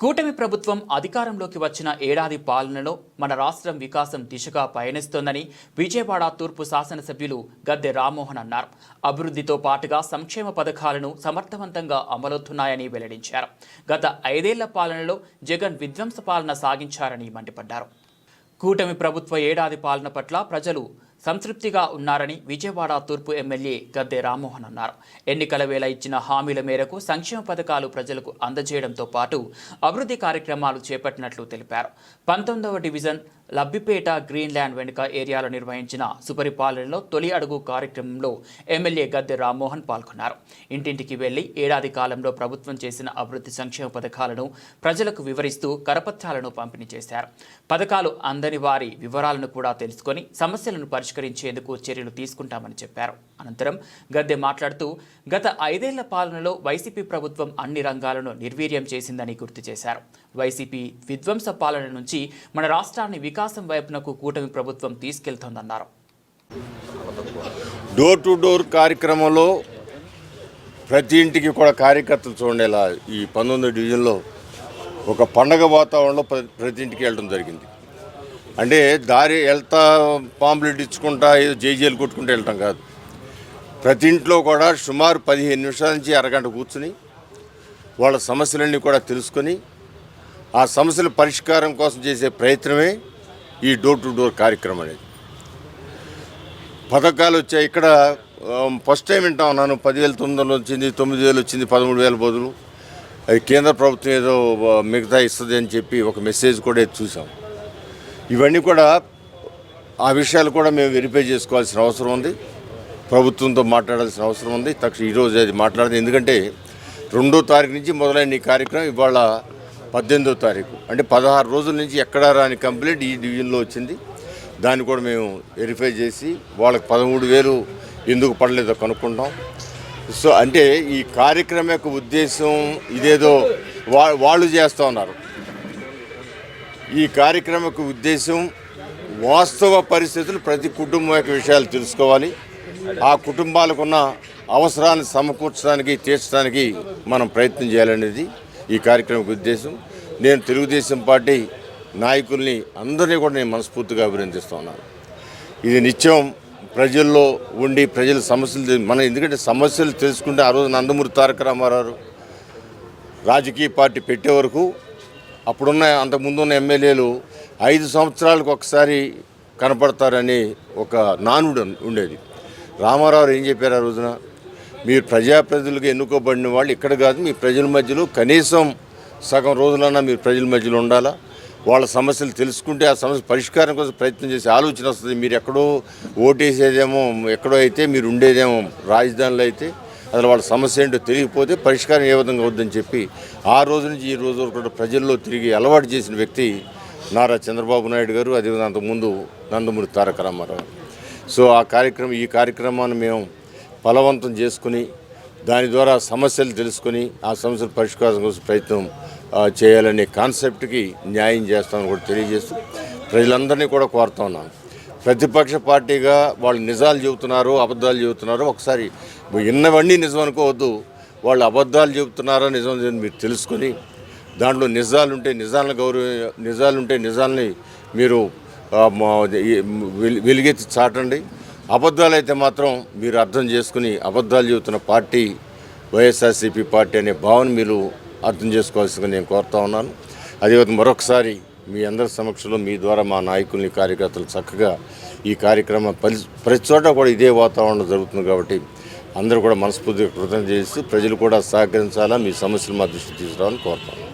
కూటమి ప్రభుత్వం అధికారంలోకి వచ్చిన ఏడాది పాలనలో మన రాష్ట్రం వికాసం దిశగా పయనిస్తోందని విజయవాడ తూర్పు శాసనసభ్యులు గద్దె రామ్మోహన్ అన్నారు. అభివృద్ధితో పాటుగా సంక్షేమ పథకాలను సమర్థవంతంగా అమలవుతున్నాయని వెల్లడించారు. గత ఐదేళ్ళ పాలనలో జగన్ విధ్వంస పాలన సాగించారని మండిపడ్డారు. కూటమి ప్రభుత్వ ఏడాది పాలన పట్ల ప్రజలు సంతృప్తిగా ఉన్నారని విజయవాడ తూర్పు ఎమ్మెల్యే గద్దె రామ్మోహన్ అన్నారు. ఎన్నికల వేళ ఇచ్చిన హామీల మేరకు సంక్షేమ పథకాలు ప్రజలకు అందజేయడంతో పాటు అభివృద్ధి కార్యక్రమాలు చేపట్టినట్లు తెలిపారు. పంతొమ్మిదవ డివిజన్ లబ్బిపేట గ్రీన్ ల్యాండ్ వెనుక ఏరియాలో నిర్వహించిన సుపరిపాలనలో తొలి అడుగు కార్యక్రమంలో ఎమ్మెల్యే గద్దె రామ్మోహన్ పాల్గొన్నారు. ఇంటింటికి వెళ్ళి ఏడాది కాలంలో ప్రభుత్వం చేసిన అభివృద్ధి సంక్షేమ పథకాలను ప్రజలకు వివరిస్తూ కరపత్రాలను పంపిణీ చేశారు. పథకాలు అందని వారి వివరాలను కూడా తెలుసుకొని సమస్యలను పరిష్కరించేందుకు చర్యలు తీసుకుంటామని చెప్పారు. అనంతరం గద్దె మాట్లాడుతూ గత ఐదేళ్ళ పాలనలో వైసీపీ ప్రభుత్వం అన్ని రంగాలను నిర్వీర్యం చేసిందని గుర్తు చేశారు. వైసీపీ విధ్వంస పాలన నుంచి మన రాష్ట్రాన్ని వికాసం వైపునకు కూటమి ప్రభుత్వం తీసుకెళ్తోందన్నారు. డోర్ టు డోర్ కార్యక్రమంలో ప్రతి ఇంటికి కూడా కార్యకర్తలు చూడేలా ఈ పంతొమ్మిది డివిజన్లో ఒక పండగ వాతావరణంలో ప్ర- ప్రతి ఇంటికి వెళ్ళడం జరిగింది. అంటే దారి వెళ్తా పాంప్లెట్ ఇచ్చుకుంటా ఏదో జైజీలు కొట్టుకుంటూ వెళ్ళటం కాదు. ప్రతి ఇంట్లో కూడా సుమారు పదిహేను నిమిషాల నుంచి అరగంట కూర్చుని వాళ్ళ సమస్యలన్నీ కూడా తెలుసుకొని ఆ సమస్యల పరిష్కారం కోసం చేసే ప్రయత్నమే ఈ డోర్ టు డోర్ కార్యక్రమం అనేది. పథకాలు వచ్చాయి. ఇక్కడ ఫస్ట్ టైం వింటా ఉన్నాను. పదివేల తొమ్మిది వందలు వచ్చింది తొమ్మిది వేలు వచ్చింది పదమూడు వేల బదులు. అది కేంద్ర ప్రభుత్వం ఏదో మిగతా ఇస్తుంది అని చెప్పి ఒక మెసేజ్ కూడా చూసాం. ఇవన్నీ కూడా ఆ విషయాలు కూడా మేము వెరిఫై చేసుకోవాల్సిన అవసరం ఉంది. ప్రభుత్వంతో మాట్లాడాల్సిన అవసరం ఉంది. తక్షణ ఈరోజు అది మాట్లాడదు. ఎందుకంటే రెండో తారీఖు నుంచి మొదలైన ఈ కార్యక్రమం ఇవాళ పద్దెనిమిదో తారీఖు. అంటే పదహారు రోజుల నుంచి ఎక్కడా రాని కంప్లైంట్ ఈ డివిజన్లో వచ్చింది. దాన్ని కూడా మేము వెరిఫై చేసి వాళ్ళకి పదమూడు వేలు ఎందుకు పడలేదో కనుక్కుంటాం. సో అంటే ఈ కార్యక్రమం యొక్క ఉద్దేశం ఇదేదో వా వాళ్ళు చేస్తూ ఉన్నారు. ఈ కార్యక్రమం ఉద్దేశం వాస్తవ పరిస్థితులు ప్రతి కుటుంబం యొక్క విషయాలు తెలుసుకోవాలి. ఆ కుటుంబాలకు ఉన్న అవసరాన్ని సమకూర్చడానికి తీర్చడానికి మనం ప్రయత్నం చేయాలనేది ఈ కార్యక్రమం ఉద్దేశం. నేను తెలుగుదేశం పార్టీ నాయకుల్ని అందరినీ కూడా నేను మనస్ఫూర్తిగా అభినందిస్తున్నాను ఇది నిత్యం ప్రజల్లో ఉండి ప్రజల సమస్యలు మనం ఎందుకంటే సమస్యలు తెలుసుకుంటే ఆ రోజు నందమూరి తారక రామారావు రాజకీయ పార్టీ పెట్టే వరకు అప్పుడున్న అంతకుముందు ఉన్న ఎమ్మెల్యేలు ఐదు సంవత్సరాలకు ఒకసారి కనపడతారని ఒక నానుడు ఉండేది. రామారావు ఏం చెప్పారు ఆ రోజున? మీరు ప్రజాప్రతినిధులకు ఎన్నుకోబడిన వాళ్ళు ఇక్కడ కాదు మీ ప్రజల మధ్యలో కనీసం సగం రోజులన్నా మీరు ప్రజల మధ్యలో ఉండాలా? వాళ్ళ సమస్యలు తెలుసుకుంటే ఆ సమస్య పరిష్కారం కోసం ప్రయత్నం చేసే ఆలోచన వస్తుంది. మీరు ఎక్కడో ఓటేసేదేమో ఎక్కడో అయితే మీరు ఉండేదేమో రాజధానిలో అయితే అసలు వాళ్ళ సమస్య ఏంటో తెలియకపోతే పరిష్కారం ఏ విధంగా అవుద్దని చెప్పి ఆ రోజు నుంచి ఈ రోజు వరకు కూడా ప్రజల్లో తిరిగి అలవాటు చేసిన వ్యక్తి నారా చంద్రబాబు నాయుడు గారు. అదేవిధంగా అంతకుముందు నందమూరి తారక రామారావు. సో ఆ కార్యక్రమం ఈ కార్యక్రమాన్ని మేము ఫలవంతం చేసుకుని దాని ద్వారా సమస్యలు తెలుసుకొని ఆ సమస్యల పరిష్కారం కోసం ప్రయత్నం చేయాలనే కాన్సెప్ట్కి న్యాయం చేస్తామని కూడా తెలియజేస్తూ ప్రజలందరినీ కూడా కోరుతా ఉన్నాను. ప్రతిపక్ష పార్టీగా వాళ్ళు నిజాలు చెబుతున్నారు అబద్ధాలు చెబుతున్నారు ఒకసారి విన్నవన్నీ నిజం అనుకోవద్దు. వాళ్ళు అబద్ధాలు చెబుతున్నారో నిజం మీరు తెలుసుకొని దాంట్లో నిజాలుంటే నిజాలను గౌరవ నిజాలుంటే నిజాల్ని మీరు వెలిగెత్తి చాటండి. అబద్ధాలు అయితే మాత్రం మీరు అర్థం చేసుకుని అబద్ధాలు చెబుతున్న పార్టీ వైఎస్ఆర్సీపీ పార్టీ అనే భావన మీరు అర్థం చేసుకోవాల్సిందిగా నేను కోరుతా ఉన్నాను. అదేవిధంగా మరొకసారి మీ అందరి సమక్షంలో మీ ద్వారా మా నాయకుల్ని కార్యకర్తలు చక్కగా ఈ కార్యక్రమం ప్రతి చోట కూడా ఇదే వాతావరణం జరుగుతుంది కాబట్టి అందరూ కూడా మనస్ఫూర్తిగా కృతజ్ఞత చేస్తూ ప్రజలు కూడా సహకరించాలా? మీ సమస్యలు మా దృష్టికి తీసుకురావాలని కోరుతాను